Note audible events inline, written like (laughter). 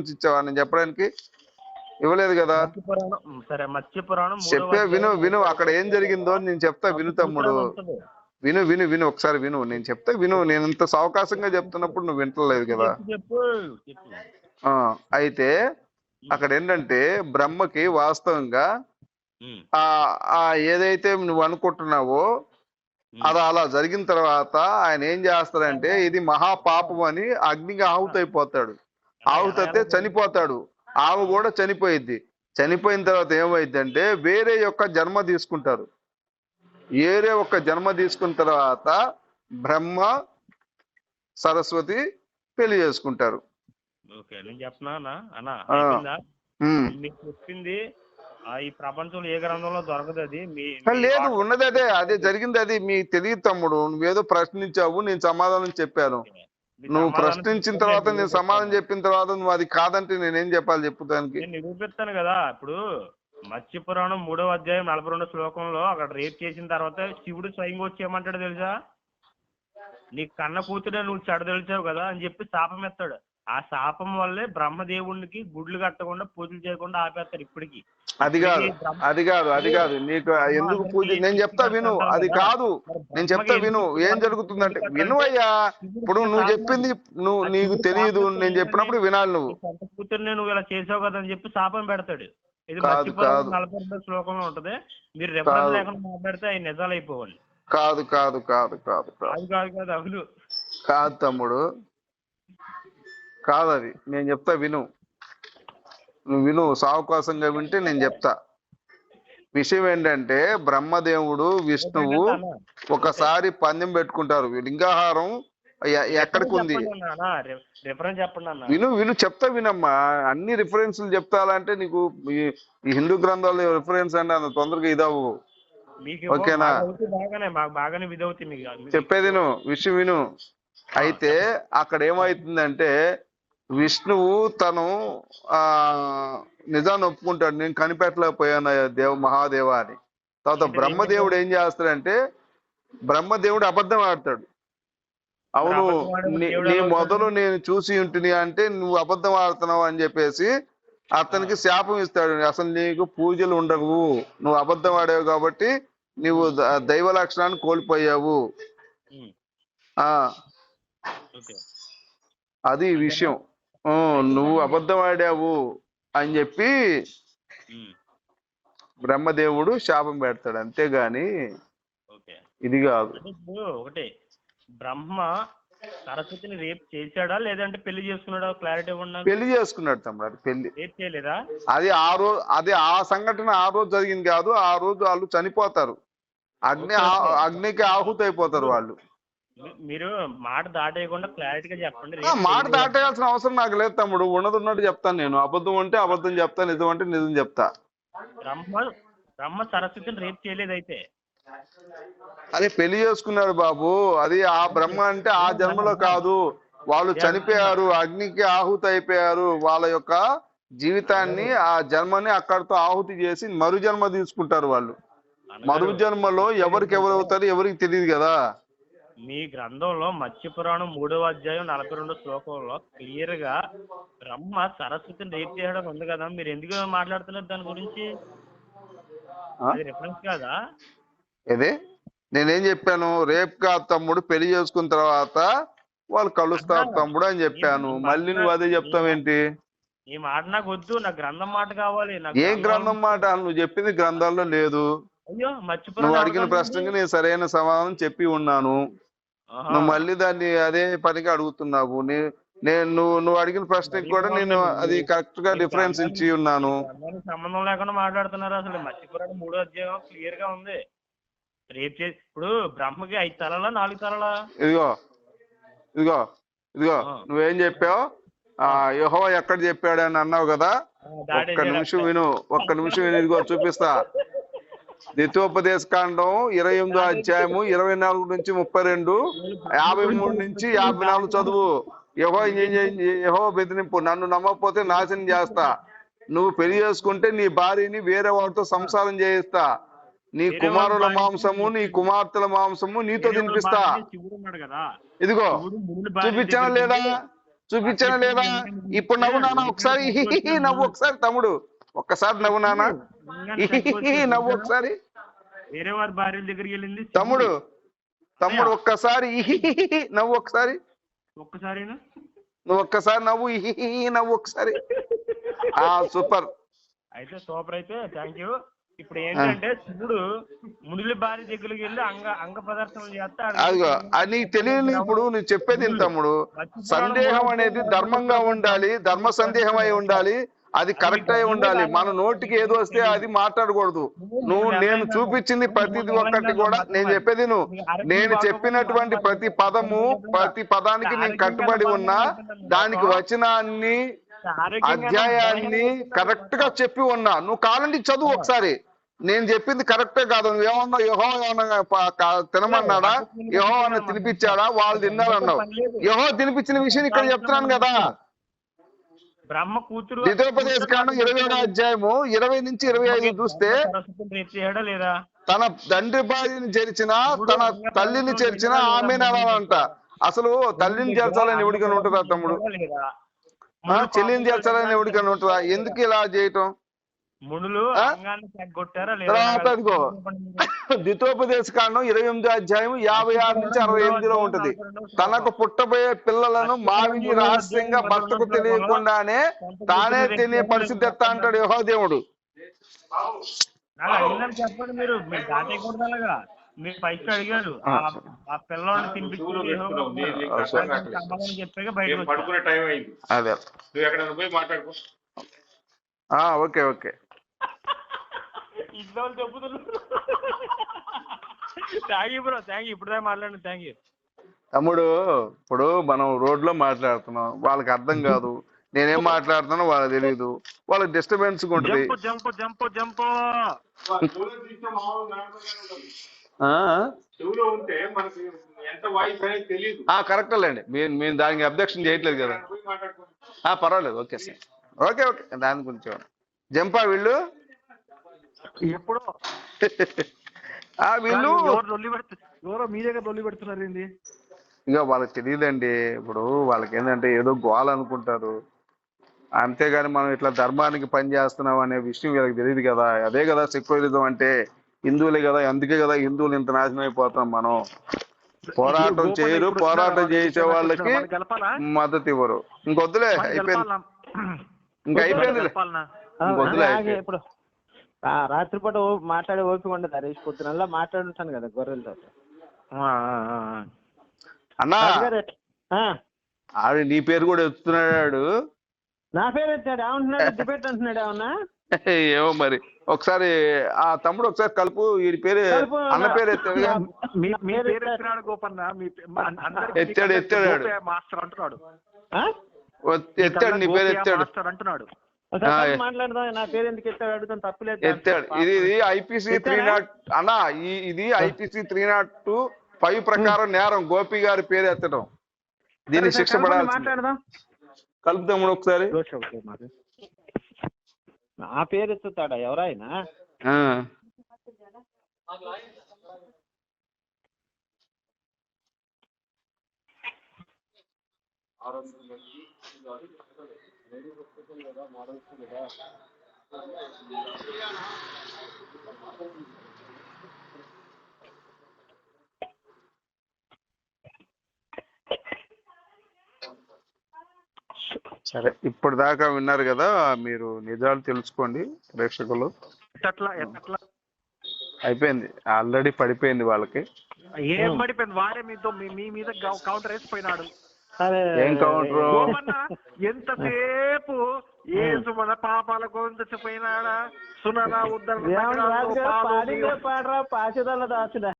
Reference ఇచ్చావా నేను చెప్పడానికి ఇవ్వలేదు కదా. సరే మత్స్య పురాణం చెప్పే విను విను అక్కడ ఏం జరిగిందో నేను చెప్తా విను తమ్ముడు. విను విను విను ఒకసారి విను. నేను చెప్తా విను. నేను ఇంత సావకాశంగా చెప్తున్నప్పుడు నువ్వు వింటలేదు కదా. అయితే అక్కడ ఏంటంటే బ్రహ్మకి వాస్తవంగా ఆ ఏదైతే నువ్వు అనుకుంటున్నావో. అది అలా జరిగిన తర్వాత ఆయన ఏం చేస్తాడంటే ఇది మహాపాపం అని అగ్నికి ఆహుతి ఆహుతి అయితే చనిపోతాడు. ఆమె కూడా చనిపోయిద్ది. చనిపోయిన తర్వాత ఏమైంది అంటే వేరే యొక్క జన్మ తీసుకుంటారు. వేరే ఒక జన్మ తీసుకున్న తర్వాత బ్రహ్మ సరస్వతి పెళ్ళి చేసుకుంటారు. ఓకే నేను చెప్తున్నా అన్న. ఆ. అయిపోయిందా? ఉమ్. మీకు చెప్పింది ఆ, ఈ ప్రపంచంలో ఏ గ్రంథంలో దొరకదు అది? మీ ఆ, మీ లేదు ఉన్నది అదే అదే జరిగింది అది. మీకు తెలియదు తమ్ముడు. నువ్వేదో ప్రశ్నించావు నేను సమాధానం చెప్పాను. మీ నువ్వు ప్రశ్నించిన తర్వాత నేను సమాధానం చెప్పిన తర్వాత నువ్వు అది కాదంటే నేనేం చెప్పాలి చెప్పు దానికి. నేను నిరూపిస్తాను కదా. ఇప్పుడు మత్స్య పురాణం మూడవ అధ్యాయం నలభై రెండు శ్లోకంలో అక్కడ రేప్ చేసిన తర్వాత శివుడు స్వయంగా వచ్చి ఏమంటాడు తెలుసా? నీ కన్న కూతురే నువ్వు చెడదలిచావు కదా అని చెప్పి శాపం ఎత్తాడు. ఆ శాపం వల్లే బ్రహ్మదేవుడికి గుడ్లు కట్టకుండా పూజలు చేయకుండా ఆపేస్తారు ఇప్పటికి. అది కాదు. అది కాదు. అది కాదు. నీకు ఎందుకు పూజ నేను చెప్తా విను. అది కాదు. నేను చెప్తా విను. ఏం జరుగుతుందంటే విను అయ్యా. ఇప్పుడు నువ్వు చెప్పింది నువ్వు నీకు తెలియదు. నేను చెప్పినప్పుడు వినాలి నువ్వు. కూతుర్ని నువ్వు ఇలా చేసావు కదా అని చెప్పి శాపం పెడతాడు. ఇది నలభై శ్లోకంలో ఉంటది. మీరు రెఫరెన్స్ లేకుండా మాట్లాడితే అవి నిజాలు అయిపోవాలి. కాదు కాదు కాదు కాదు కాదు. కాదు కాదు తమ్ముడు. కాదు అది నేను చెప్తా విను. నువ్వు విను. సావకాశంగా వింటే నేను చెప్తా. విషయం ఏంటంటే బ్రహ్మదేవుడు విష్ణువు ఒకసారి పందెం పెట్టుకుంటారు. లింగాహారం ఎక్కడికి ఉంది? విను విను చెప్తా వినమ్మా. అన్ని రిఫరెన్స్లు చెప్తాలంటే నీకు ఈ- హిందూ గ్రంథాలు రిఫరెన్స్ అంటే అంత తొందరగా ఇదవు ఓకేనా? చెప్పేది విను. విషయం విను. అయితే అక్కడ ఏమవుతుందంటే విష్ణువు తను ఆ నిజాన్ని ఒప్పుకుంటాడు. నేను కనిపెట్టలేకపోయాను దేవ మహాదేవ అని. తర్వాత బ్రహ్మదేవుడు ఏం చేస్తాడంటే బ్రహ్మదేవుడు అబద్ధం ఆడతాడు. అవును నీ- మొదలు నేను చూసి ఉంటుంది అంటే నువ్వు అబద్ధం ఆడుతున్నావు అని చెప్పేసి అతనికి శాపం ఇస్తాడు. అసలు నీకు పూజలు ఉండవు. నువ్వు అబద్ధం ఆడావు కాబట్టి నువ్వు దైవ లక్షణాన్ని కోల్పోయావు. ఆ. అది విషయం. నువ్వు అబద్ధం ఆడావు అని చెప్పి బ్రహ్మదేవుడు శాపం పెడతాడు అంతేగాని ఇది కాదు. ఒకటి బ్రహ్మ సరస్వతిని రేపు చేశాడా లేదంటే పెళ్ళి చేసుకున్నాడా? క్లారిటీ ఇవ్వండి పెళ్ళి చేసుకున్నాడు తమ్ముడు పెళ్ళి. రేపు చేయలేదా? అది ఆ రోజు అది ఆ సంఘటన ఆ రోజు జరిగింది కాదు ఆ రోజు వాళ్ళు చనిపోతారు. అగ్ని అగ్నికి ఆహుతి అయిపోతారు వాళ్ళు. మీరు మాట దాటేయకుండా క్లారిటీగా చెప్పండి. మాట? దాటేయాల్సిన అవసరం నాకు లేదు తమ్ముడు. ఉన్నది ఉన్నట్టు చెప్తాను నేను. అబద్ధం అంటే అబద్ధం చెప్తా నిజం అంటే నిజం చెప్తా. బ్రహ్మ బ్రహ్మ సరస్వతిని రేపు చేయలేదు అయితే. అదే పెళ్ళి చేసుకున్నాడు బాబు. అది ఆ బ్రహ్మ అంటే ఆ జన్మలో కాదు. వాళ్ళు చనిపోయారు అగ్నికి ఆహుతి అయిపోయారు. వాళ్ళ యొక్క జీవితాన్ని ఆ జన్మని అక్కడితో ఆహుతి చేసి మరు జన్మ తీసుకుంటారు వాళ్ళు. మరు జన్మలో ఎవరికి ఎవరు అవుతారు ఎవరికి తెలియదు కదా. మీ గ్రంథంలో మత్స్య పురాణం మూడవ అధ్యాయం నలభై రెండు శ్లోకంలో క్లియర్గా బ్రహ్మ సరస్వతిని రేపు చేయడం ఉంది కదా మీరు ఎందుకు మాట్లాడుతున్నారు దాని గురించి? అది రిఫరెన్స్ కాదా? ఏది? నేనేం చెప్పాను? రేపు కాదు తమ్ముడు పెళ్ళి చేసుకున్న తర్వాత వాళ్ళు కలుస్తారు తమ్ముడు అని చెప్పాను. మళ్ళీ నువ్వు అదే చెప్తావేంటి ఈ మాట నాకు వద్దు నా గ్రంథం మాట కావాలి నాకు ఏం గ్రంథం- మాట? నువ్వు చెప్పింది గ్రంథాల్లో లేదు. నువ్వు అడిగిన ప్రశ్నకి నేను సరైన సమాధానం చెప్పి ఉన్నాను. నువ్వు మళ్ళీ దాన్ని అదే పనిగా అడుగుతున్నావు. నేను నువ్వు నువ్వు అడిగిన ప్రశ్నకి కూడా నేను అది కరెక్ట్గా డిఫరెన్స్ ఇచ్చి ఉన్నాను. సంబంధం లేకుండా మాట్లాడుతున్నారు అసలు. మత్స్య పురాణం మూడో అధ్యాయం క్లియర్గా ఉంది. రేపు చేసి ఇప్పుడు బ్రహ్మకి ఐదు తలలా నాలుగు తలలా? ఇదిగో ఇదిగో ఇదిగో. నువ్వేం చెప్పావు? ఆ యహో ఎక్కడ చెప్పాడు అని అన్నావు కదా? ఒక్క నిమిషం విను ఒక్క నిమిషం విను ఇదిగో చూపిస్తా. ద్వితీయోపదేశ కాండం ఇరవై ఎనిమిదో అధ్యాయము ఇరవై నాలుగు నుంచి ముప్పై రెండు యాభై మూడు నుంచి యాభై నాలుగు చదువు. యహో యహో బెదిరింపు నన్ను నమ్మకపోతే నాశనం చేస్తా. నువ్వు పెళ్ళి చేసుకుంటే నీ భార్యని వేరే వాడితో సంసారం చేయిస్తా. నీ కుమారుల మాంసము నీ కుమార్తెల మాంసము నీతో తినిపిస్తా. ఇదిగో చూపించానా లేదా? చూపించానా లేదా? ఇప్పుడు నవ్వు నాన్న ఒకసారి (laughs) నవ్వు ఒకసారి తమ్ముడు. ఒక్కసారి నవ్వు నాన్న. హిహిహి (laughs) నవ్వు ఒకసారి. వేరే వారి భార్యల దగ్గరికి వెళ్ళింది తమ్ముడు తమ్ముడు ఒక్కసారి (laughs) నవ్వు ఒకసారి. ఒక్కసారినా? నువ్వు ఒక్కసారి నవ్వు (laughs) నవ్వు ఒకసారి. ఆ సూపర్. అయితే సూపర్ అయితే థ్యాంక్ యూ ఇప్పుడు ఏంటంటే శివుడు మునుల భార్య దగ్గరికి వెళ్ళి అంగ అంగ ప్రదర్శనలు చేస్తా అదిగో అది నీకు తెలియని ఇప్పుడు నువ్వు చెప్పేది తమ్ముడు? సందేహం అనేది ధర్మంగా ఉండాలి ధర్మ సందేహం అయి ఉండాలి. అది కరెక్ట్ అయి ఉండాలి. మన నోటికి ఏదో వస్తే అది మాట్లాడకూడదు. నువ్వు నేను చూపించింది ప్రతిది ఒక్కటి కూడా నేను చెప్పేది నువ్వు. నేను చెప్పినటువంటి ప్రతి పదము ప్రతి పదానికి నేను కట్టుబడి ఉన్నా దానికి వచనాన్ని అధ్యాయాన్ని కరెక్ట్గా చెప్పి ఉన్నా. నువ్వు కావాలంటే చదువు ఒకసారి. నేను చెప్పింది కరెక్టే కాదు. నువ్వు ఏమన్నా యహో ఏమన్నా తినమన్నాడా? యహో అన్న తినిపించాడా? వాళ్ళు తిన్నారన్నావు. యహో తినిపించిన విషయం ఇక్కడ చెప్తున్నాను కదా. బ్రహ్మ కూతురు ద్వితోపదేశ కాండం ఇరవై ఏడో అధ్యాయము ఇరవై నుంచి ఇరవై ఐదు చూస్తే చేయడా లేదా? తన తండ్రి భార్యని చేర్చిన తన తల్లిని చేర్చిన ఆమె అనాలంట అసలు తల్లిని చేర్చాలని ఎవడికైనా ఉంటుందా తమ్ముడు? చెల్లిని చేర్చాలని ఎవడికైనా ఉంటుందా? ఎందుకు ఇలా చేయటం? మునులు ద్వితోపదేశ కాండం ఇరవై ఎనిమిదో అధ్యాయం యాభై ఆరు నుంచి అరవై ఎనిమిదిలో ఉంటది. తనకు పుట్టబోయే పిల్లలను మావిని రహస్యంగా భర్తకు తెలియకుండానే తానే తినే పరిస్థితి ఎత్తా అంటాడు యహో దేవుడు నాకు అడిగిందని చెప్పండి మీరు. పైకి అడిగారు ఆ- ఆ పిల్లల్ని తినిపించి సమాధానం చెప్పాక వచ్చారు. పడుకునే టైం అయింది. అదే. నువ్వు ఎక్కడైనా పోయి మాట్లాడుకో. ఆ ఓకే ఓకే. ఇంట్లో వాళ్ళు చెప్పుతున్నారు thank you bro thank you ఇప్పుడు మాట్లాడండి థ్యాంక్ యూ తమ్ముడు ఇప్పుడు మనం రోడ్లో మాట్లాడుతున్నాం. వాళ్ళకి అర్థం కాదు. నేనేం మాట్లాడుతున్నానో వాళ్ళకి తెలియదు వాళ్ళకి డిస్టర్బెన్స్ ఉంటుంది. Jump jump jump jump. చెవులో తీస్తే మామూలు నార్మల్గానే ఉంటుంది. ఆ? చెవులో ఉంటే మనకి ఎంత వాయిస్ అనేది తెలియదు ఆ కరెక్ట్ లేండి. మేము మేము దానికి అబ్జెక్షన్ చేయట్లేదు కదా. పర్వాలేదు. Okay sir. Okay okay. దాని గురించి జంపా వీళ్ళు? ఎప్పుడో. ఆ వీళ్ళు ఎవరు మీ దగ్గర పెడుతున్నారు ఏంది? ఇక వాళ్ళకి తెలియదండి ఇప్పుడు వాళ్ళకి ఏంటంటే ఏదో గోల అనుకుంటారు. అంతేగాని మనం ఇట్లా ధర్మానికి పని చేస్తున్నాం అనే విషయం వీళ్ళకి తెలియదు కదా. అదే కదా సెక్యులరిజం అంటే హిందువులే కదా. అందుకే కదా హిందువులు ఇంత నాశనం అయిపోతాం మనం. పోరాటం చేయరు. పోరాటం చేసే వాళ్ళకి? మద్దతు ఇవ్వరు. ఇంకొద్దులే అయిపోయింది? ఇంకా అయిపోయింది ఇప్పుడు ఆ, రాత్రిపూట ఓ- మాట్లాడే ఓపిక ఉండదు హరీష్ పొద్దునల్లా మాట్లాడుంటాను కదా గొర్రెలతో. అన్నా! ఆవిడ నీ పేరు కూడా ఎత్తుతున్నాడు నా పేరు ఎత్తాడు ఏమంటున్నాడు? డిబేట్ అంటున్నాడు ఏమన్నా? (laughs) ఏమో మరి. ఒకసారి ఆ తమ్ముడు ఒకసారి కలుపు వీడి పేరు అన్న. పేరు ఎత్తాడు గోపన్న ఎత్తాడు, ఎత్తాడు. మాస్టర్ అంటున్నాడు. ఎత్తాడు నీ పేరు ఎత్తాడు. మాస్టర్ అంటున్నాడు. మాట్లాడదాం నా పేరు ఎందుకు ఎత్తాడు? అడుగుతాను తప్పులేదు ఎత్తాడు. ఇది ఇది ఐపీసీ త్రీ? నాట్ అన్నా ఈ ఇది IPC three not two five ప్రకారం నేరం. గోపి గారి పేరు ఎత్తడం. దీనికి శిక్ష పడాల్సింది. మాట్లాడదాం. ఒకసారి. నా పేరు ఎత్తుతాడా? ఎవరైనా ఆ. సరే ఇప్పటిదాకా విన్నారు కదా మీరు నిజాలు తెలుసుకోండి ప్రేక్షకులు. ఎట్లా ఎట్లా? అయిపోయింది ఆల్రెడీ పడిపోయింది వాళ్ళకి. ఏం పడిపోయింది? వాడే మీతో మీ- మీ మీద కౌంటర్ వేసిపోయినాడు ఏం కౌంటరు? గోపన్న ఎంతసేపు ఏ సుమన పాపాల గోవింద పోయినాడా సుననా ఉద్దరణ పాడరా పాచిదల్ల దాచుడా